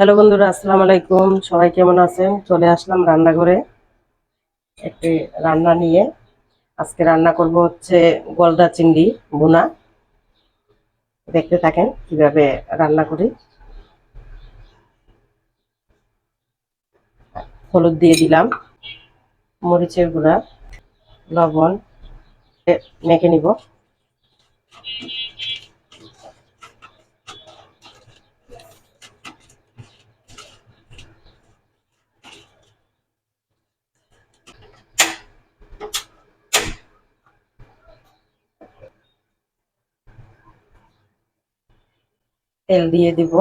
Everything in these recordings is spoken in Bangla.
হ্যালো বন্ধুরা, আসসালামু আলাইকুম। সবাই কেমন আছেন? চলে আসলাম রান্নাঘরে একটি রান্না নিয়ে। আজকে রান্না করব হচ্ছে গলদা চিংড়ি বোনা দেখতে থাকেন কীভাবে রান্না করি। হলুদ দিয়ে দিলাম, মরিচের গুঁড়া, লবণ মেখে নিব। তেল দিয়ে দিব।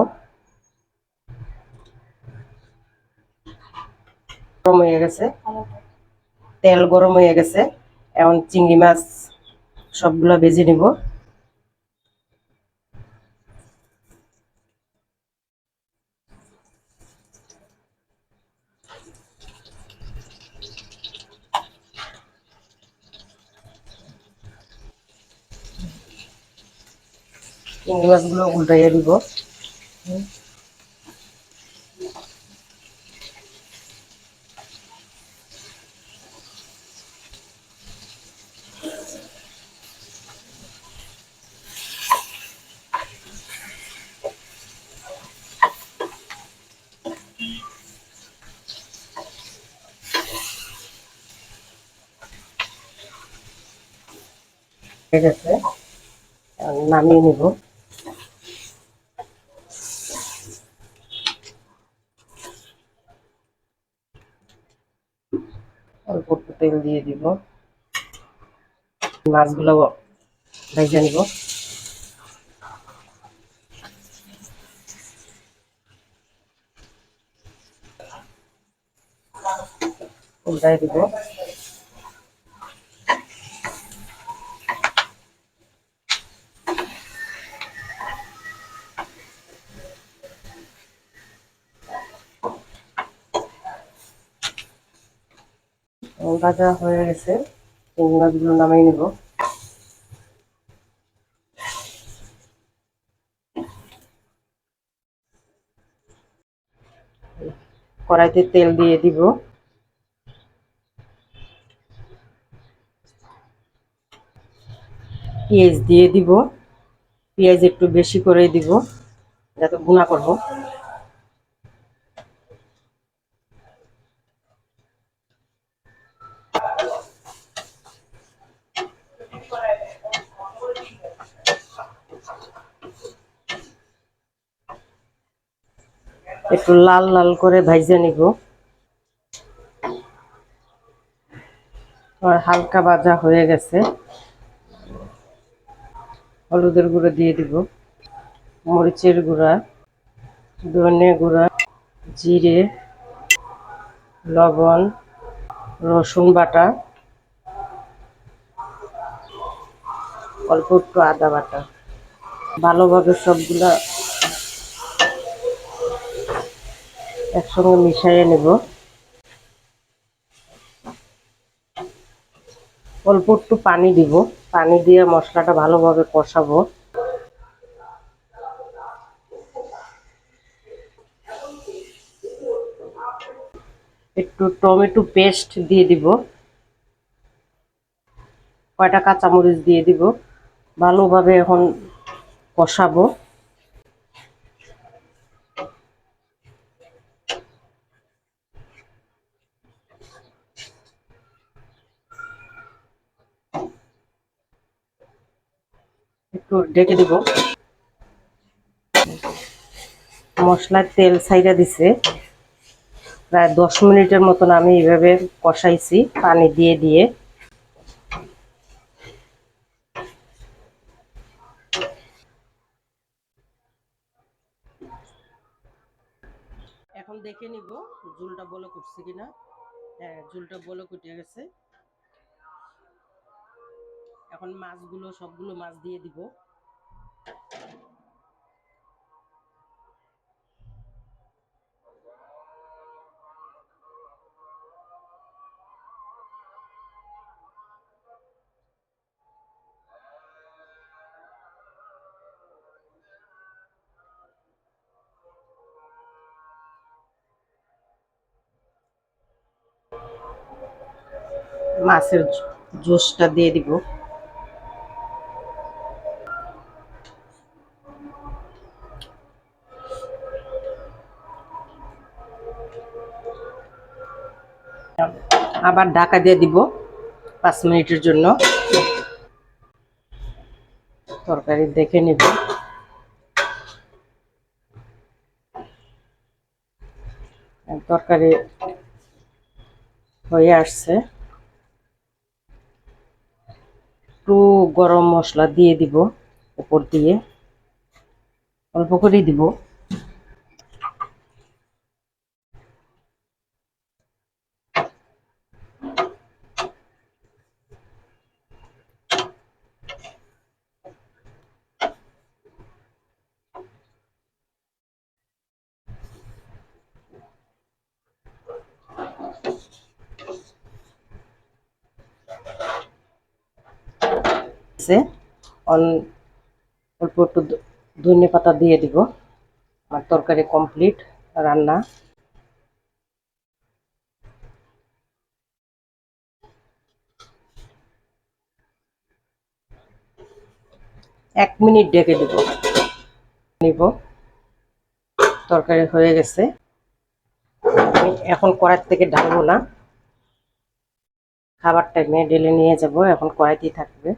গরম হয়ে গেছে। তেল গরম হয়ে গেছে। এখন চিংড়ি মাছ সবগুলো ভেজে নিব। চিংড়ি মাছগুলো উল্টাইয়ে দিব। গেছে এখন নামিয়ে নিব অল্প একটু তেল দিয়ে দিব। মাছগুলো ভেজে নিব। উল্টাই দিব। ভাজা হয়ে গেছে মাছগুলো নামিয়ে নিব। কড়াইতে তেল দিয়ে দিব। পেঁয়াজ দিয়ে দিব। পেঁয়াজ একটু বেশি করে দিব, যাতে গুণা করব। একটু লাল লাল করে ভাইজে নিব। আর হালকা ভাজা হয়ে গেছে। হলুদের গুঁড়ো দিয়ে দিব। মরিচের গুঁড়া, ধনে গুঁড়া, জিরে, লবণ, রসুন বাটা, অল্প একটু আদা বাটা। ভালোভাবে সবগুলা একসঙ্গে মিশিয়ে নেব। অল্প একটু পানি দিব। পানি দিয়ে মশলাটা ভালোভাবে কষাবো। একটু টমেটো পেস্ট দিয়ে দিব। কয়টা কাঁচামরিচ দিয়ে দিব। ভালোভাবে এখন কষাবো। একটু ঢেকে দিব। মশলার তেল ছাইরা দিছে। প্রায় দশ মিনিটের মতন আমি এইভাবে কষাইছি, পানি দিয়ে দিয়ে। এখন দেখে নিব ঝুলটা বলে কুটছে কিনা। হ্যাঁ ঝুলটা বলে কুটে গেছে। এখন মাছগুলো সবগুলো মাছ দিয়ে দিব। মাছের জুসটা দিয়ে দিব। আবার ঢাকা দিয়ে দিব পাঁচ মিনিটের জন্য। তরকারি দেখে নিব। তরকারি হয়ে আসছে। একটু গরম মশলা দিয়ে দিব, উপর দিয়ে। অল্প করেই দিব। অল্প একটু ধনে পাতা দিয়ে দিব। আমার তরকারি কমপ্লিট রান্না। এক মিনিট ডেকে দিব। নিব। তরকারি হয়ে গেছে। আমি এখন কড়াই থেকে ঢালবো না। খাবার টাইমে ডেলে নিয়ে যাব। এখন কড়াইতেই থাকবে।